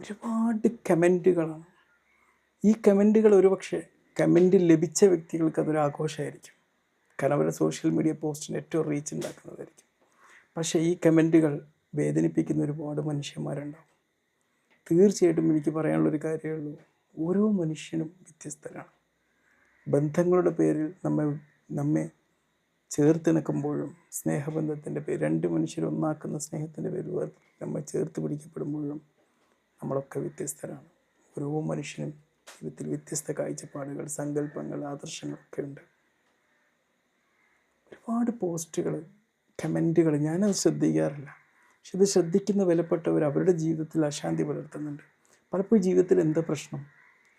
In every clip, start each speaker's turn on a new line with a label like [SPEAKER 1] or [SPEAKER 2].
[SPEAKER 1] ഒരുപാട് കമന്റുകളാണ്. ഈ കമന്റുകൾ ഒരുപക്ഷെ കമന്റ് ലഭിച്ച വ്യക്തികൾക്ക് അതൊരു ആഘോഷമായിരിക്കും. കാരണം അവരുടെ സോഷ്യൽ മീഡിയ പോസ്റ്റിന് ഏറ്റവും റീച്ച് ഉണ്ടാക്കുന്നതായിരിക്കും. പക്ഷേ ഈ കമന്റുകൾ വേദനിപ്പിക്കുന്ന ഒരുപാട് മനുഷ്യന്മാരുണ്ടാവും. തീർച്ചയായിട്ടും എനിക്ക് പറയാനുള്ളൊരു കാര്യമേ ഉള്ളൂ. ഓരോ മനുഷ്യനും വ്യത്യസ്തരാണ്. ബന്ധങ്ങളുടെ പേരിൽ നമ്മെ നമ്മെ ചേർത്തിണക്കുമ്പോഴും സ്നേഹബന്ധത്തിന്റെ പേര് രണ്ട് മനുഷ്യർ ഒന്നാക്കുന്ന സ്നേഹത്തിന്റെ പേര് നമ്മൾ നമ്മെ ചേർത്ത് പിടിക്കപ്പെടുമ്പോഴും നമ്മളൊക്കെ വ്യത്യസ്തരാണ്. ഓരോ മനുഷ്യനും ജീവിതത്തിൽ വ്യത്യസ്ത കാഴ്ചപ്പാടുകൾ സങ്കല്പങ്ങൾ ആദർശങ്ങളൊക്കെ ഉണ്ട്. ഒരുപാട് പോസ്റ്റുകൾ കമന്റുകൾ ഞാനത് ശ്രദ്ധിക്കാറില്ല. പക്ഷെ ഇത് ശ്രദ്ധിക്കുന്ന വിലപ്പെട്ടവർ അവരുടെ ജീവിതത്തിൽ അശാന്തി പുലർത്തുന്നുണ്ട്. പലപ്പോഴും ജീവിതത്തിൽ എന്താ പ്രശ്നം?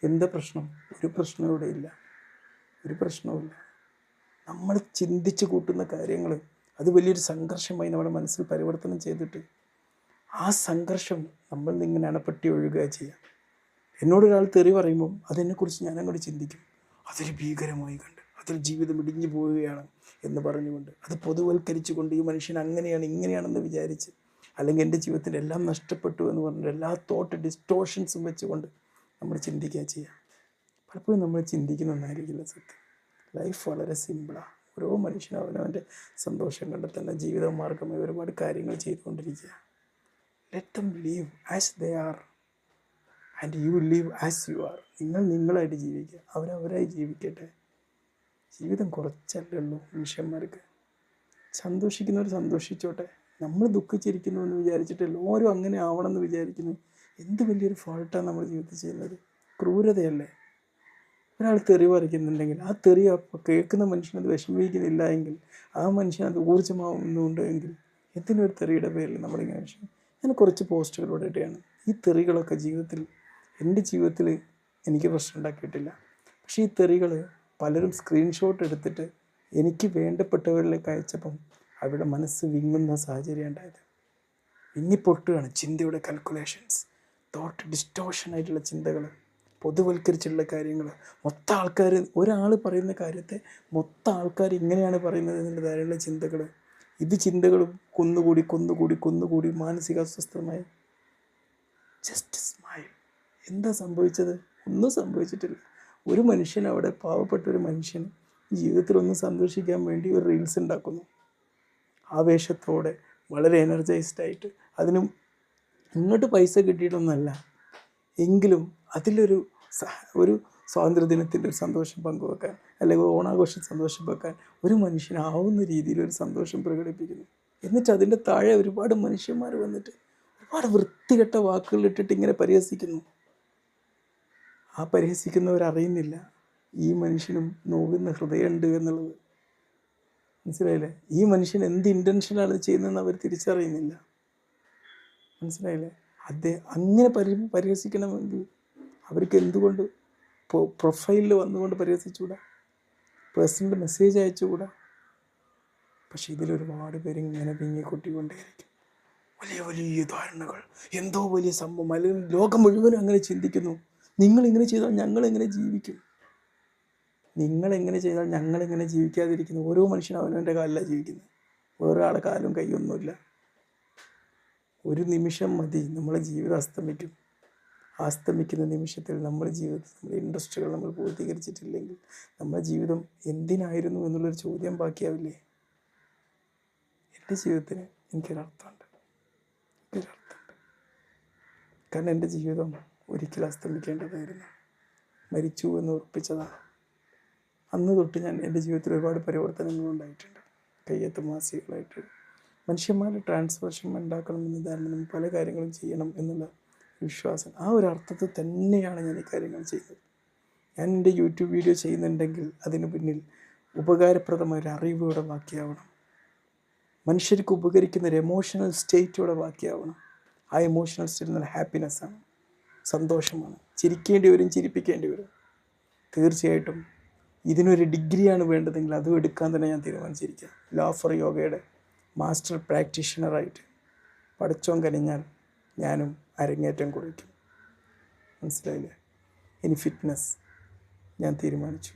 [SPEAKER 1] എന്താ പ്രശ്നം? ഒരു പ്രശ്നവും ഇവിടെ ഇല്ല. ഒരു പ്രശ്നവുമില്ല നമ്മൾ ചിന്തിച്ച് കൂട്ടുന്ന കാര്യങ്ങൾ അത് വലിയൊരു സംഘർഷമായി നമ്മുടെ മനസ്സിൽ പരിവർത്തനം ചെയ്തിട്ട് ആ സംഘർഷം നമ്മൾ ഇങ്ങനെ അണപ്പെട്ടി ഒഴുകുക ചെയ്യുക. എന്നോട് ഒരാൾ തെറി പറയുമ്പം അതിനെക്കുറിച്ച് ഞാൻ അങ്ങോട്ട് ചിന്തിക്കും. അതൊരു ഭീകരമായി കണ്ട് അതിൽ ജീവിതം ഇടിഞ്ഞു പോവുകയാണ് എന്ന് പറഞ്ഞുകൊണ്ട് അത് പൊതുവൽക്കരിച്ചുകൊണ്ട് ഈ മനുഷ്യൻ അങ്ങനെയാണ് ഇങ്ങനെയാണെന്ന് വിചാരിച്ച് അല്ലെങ്കിൽ എന്റെ ജീവിതത്തിൽ എല്ലാം നഷ്ടപ്പെട്ടു എന്ന് പറഞ്ഞിട്ട് എല്ലാ തോട്ട് ഡിസ്റ്റോഷൻസും വെച്ചുകൊണ്ട് നമ്മൾ ചിന്തിക്കുക ചെയ്യുക. പലപ്പോഴും നമ്മൾ ചിന്തിക്കുന്ന ഒന്നായിരിക്കില്ല സത്യം. ലൈഫ് വളരെ സിമ്പിളാണ് ഓരോ മനുഷ്യനും അവനവന്റെ സന്തോഷം കണ്ടെത്തുന്ന ജീവിത മാർഗമായി ഒരുപാട് കാര്യങ്ങൾ ചെയ്തുകൊണ്ടിരിക്കുക. Let them leave as they are and you leave as you are നിങ്ങൾ നിങ്ങളായിട്ട് ജീവിക്കുക. അവരവരായി ജീവിക്കട്ടെ. ജീവിതം കുറച്ചല്ലേ ഉള്ളൂ മനുഷ്യന്മാർക്ക്. സന്തോഷിക്കുന്നവർ സന്തോഷിച്ചോട്ടെ. നമ്മൾ ദുഃഖിച്ചിരിക്കുന്നു എന്ന് വിചാരിച്ചിട്ട് എല്ലാവരും അങ്ങനെ ആവണം എന്ന് വിചാരിക്കുന്നു. എന്ത് വലിയൊരു ഫോൾട്ടാണ് നമ്മൾ ജീവിതത്തിൽ ചെയ്യുന്നത്? ക്രൂരതയല്ലേ? ഒരാൾ തെറി പറിക്കുന്നുണ്ടെങ്കിൽ ആ തെറി കേൾക്കുന്ന മനുഷ്യനത് വിഷമിക്കുന്നില്ല എങ്കിൽ ആ മനുഷ്യനത് ഊർജമാവുന്നുണ്ട് എങ്കിൽ എന്തിനൊരു തെറിയുടെ പേരിൽ നമ്മളിങ്ങനെ വിഷമം ഞാൻ കുറച്ച് പോസ്റ്റുകളിലൂടെ ഇടുകയാണ്. ഈ തെറികളൊക്കെ ജീവിതത്തിൽ എന്റെ ജീവിതത്തിൽ എനിക്ക് പ്രശ്നം ഉണ്ടാക്കിയിട്ടില്ല. പക്ഷേ ഈ തെറികൾ പലരും സ്ക്രീൻഷോട്ട് എടുത്തിട്ട് എനിക്ക് വേണ്ടപ്പെട്ടവരിലേക്ക് അയച്ചപ്പം അവരുടെ മനസ്സ് വിങ്ങുന്ന സാഹചര്യം ഉണ്ടായത്. വിങ്ങിപ്പൊട്ടുകയാണ് ചിന്തയുടെ കാൽക്കുലേഷൻസ് തോട്ട് ഡിസ്റ്റോഷൻ ആയിട്ടുള്ള ചിന്തകൾ പൊതുവൽക്കരിച്ചിട്ടുള്ള കാര്യങ്ങൾ മൊത്തം ആൾക്കാർ ഒരാൾ പറയുന്ന കാര്യത്തെ മൊത്തം ആൾക്കാർ ഇങ്ങനെയാണ് പറയുന്നത് എന്നുള്ള ധാരാളം ചിന്തകൾ ഇത് ചിന്തകൾ കുന്നുകൂടി കുന്നുകൂടി കുന്നുകൂടി മാനസിക അസ്വസ്ഥമായി ജസ്റ്റ് സ്മൈൽ എന്താ സംഭവിച്ചത്? ഒന്നും സംഭവിച്ചിട്ടില്ല. ഒരു മനുഷ്യൻ അവിടെ പാവപ്പെട്ട ഒരു മനുഷ്യൻ ജീവിതത്തിൽ ഒന്ന് സന്തോഷിക്കാൻ വേണ്ടി ഒരു റീൽസ് ഉണ്ടാക്കുന്നു. ആവേശത്തോടെ വളരെ എനർജൈസ്ഡ് ആയിട്ട്. അതിനും ഇങ്ങോട്ട് പൈസ കിട്ടിയിട്ടൊന്നല്ല. എങ്കിലും അതിലൊരു ഒരു സ്വാതന്ത്ര്യദിനത്തിന്റെ ഒരു സന്തോഷം പങ്കുവെക്കാൻ അല്ലെങ്കിൽ ഓണാഘോഷം സന്തോഷം വെക്കാൻ ഒരു മനുഷ്യനാവുന്ന രീതിയിൽ ഒരു സന്തോഷം പ്രകടിപ്പിക്കുന്നു. എന്നിട്ട് അതിന്റെ താഴെ ഒരുപാട് മനുഷ്യന്മാർ വന്നിട്ട് ഒരുപാട് വൃത്തികെട്ട വാക്കുകൾ ഇട്ടിട്ട് ഇങ്ങനെ പരിഹസിക്കുന്നു. ആ പരിഹസിക്കുന്നവരറിയുന്നില്ല ഈ മനുഷ്യനും നോവുന്ന ഹൃദയമുണ്ട് എന്നുള്ളത്. മനസ്സിലായില്ലേ? ഈ മനുഷ്യൻ എന്ത് ഇന്റൻഷനാണ് ചെയ്യുന്നതെന്ന് അവർ തിരിച്ചറിയുന്നില്ല. മനസ്സിലായില്ലേ? അദ്ദേഹം അങ്ങനെ പരി പരിഹസിക്കണമെങ്കിൽ അവർക്ക് എന്തുകൊണ്ട് പ്രൊഫൈലിൽ വന്നുകൊണ്ട് പരിഹസിച്ചുകൂടാ? Personal message അയച്ചുകൂടാ? പക്ഷെ ഇതിലൊരുപാട് പേര് ഇങ്ങനെ വിങ്ങിക്കൊട്ടിക്കൊണ്ടേയിരിക്കും. വലിയ വലിയ ധാരണകൾ എന്തോ വലിയ സംഭവം അല്ലെങ്കിൽ ലോകം മുഴുവനും അങ്ങനെ ചിന്തിക്കുന്നു. നിങ്ങൾ ഇങ്ങനെ ചെയ്താൽ ഞങ്ങൾ എങ്ങനെ ജീവിക്കും? നിങ്ങൾ എങ്ങനെ ചെയ്താൽ ഞങ്ങൾ എങ്ങനെ ജീവിക്കാതിരിക്കുന്നു? ഓരോ മനുഷ്യനും അവനവന്റെ കാലിലാണ് ജീവിക്കുന്നത്. വേറെ ആളെ കാലും കൈയൊന്നുമില്ല ഒരു നിമിഷം മതി നമ്മളെ ജീവിതം അസ്തമിക്കും. അസ്തമിക്കുന്ന നിമിഷത്തിൽ നമ്മുടെ ജീവിതത്തിൽ നമ്മുടെ ഇൻട്രസ്റ്റുകൾ നമ്മൾ പൂർത്തീകരിച്ചിട്ടില്ലെങ്കിൽ നമ്മുടെ ജീവിതം എന്തിനായിരുന്നു എന്നുള്ളൊരു ചോദ്യം ബാക്കിയാവില്ലേ? എന്റെ ജീവിതത്തിന് എനിക്കൊരർത്ഥമുണ്ട്. എനിക്കൊരർത്ഥമുണ്ട്. കാരണം എന്റെ ജീവിതം ഒരിക്കലും അസ്തമിക്കേണ്ടതായിരുന്നു. മരിച്ചു എന്ന് ഉറപ്പിച്ചതാണ്. അന്ന് തൊട്ട് ഞാൻ എന്റെ ജീവിതത്തിൽ ഒരുപാട് പരിവർത്തനങ്ങൾ ഉണ്ടായിട്ടുണ്ട്. കയ്യെത്ത് മാസികളായിട്ട് മനുഷ്യന്മാരുടെ ട്രാൻസ്ഫർഷൻ ഉണ്ടാക്കണമെന്ന് ധാരണ പല കാര്യങ്ങളും ചെയ്യണം എന്നുള്ള വിശ്വാസം ആ ഒരു അർത്ഥത്തിൽ തന്നെയാണ് ഞാൻ ഈ കാര്യങ്ങൾ ചെയ്യുന്നത്. ഞാൻ എന്റെ യൂട്യൂബ് വീഡിയോ ചെയ്യുന്നുണ്ടെങ്കിൽ അതിന് പിന്നിൽ ഉപകാരപ്രദമായ ഒരു അറിവോടെ ബാക്കിയാവണം. മനുഷ്യർക്ക് ഉപകരിക്കുന്ന ഒരു എമോഷണൽ സ്റ്റേറ്റോടെ ബാക്കിയാവണം. ആ എമോഷണൽ സ്റ്റേറ്റ് നല്ല ഹാപ്പിനെസ്സാണ് സന്തോഷമാണ്. ചിരിക്കേണ്ടി വരും ചിരിപ്പിക്കേണ്ടി വരും. തീർച്ചയായിട്ടും ഇതിനൊരു ഡിഗ്രിയാണ് വേണ്ടതെങ്കിൽ അതും എടുക്കാൻ തന്നെ ഞാൻ തീരുമാനിച്ചിരിക്കുക ലോഫർ യോഗയുടെ മാസ്റ്റർ പ്രാക്ടീഷണറായിട്ട് പഠിച്ചോൻ കനിഞ്ഞാൽ ഞാനും അരങ്ങേറ്റം കുറിക്കും. മനസ്സിലായില്ലേ? ഇനി ഫിറ്റ്നസ് ഞാൻ തീരുമാനിച്ചു.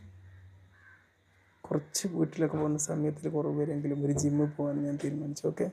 [SPEAKER 1] കുറച്ച് വീട്ടിലൊക്കെ പോകുന്ന സമയത്തിൽ കുറവ് പേരെങ്കിലും ഒരു ജിമ്മിൽ പോകാൻ ഞാൻ തീരുമാനിച്ചു. ഓക്കെ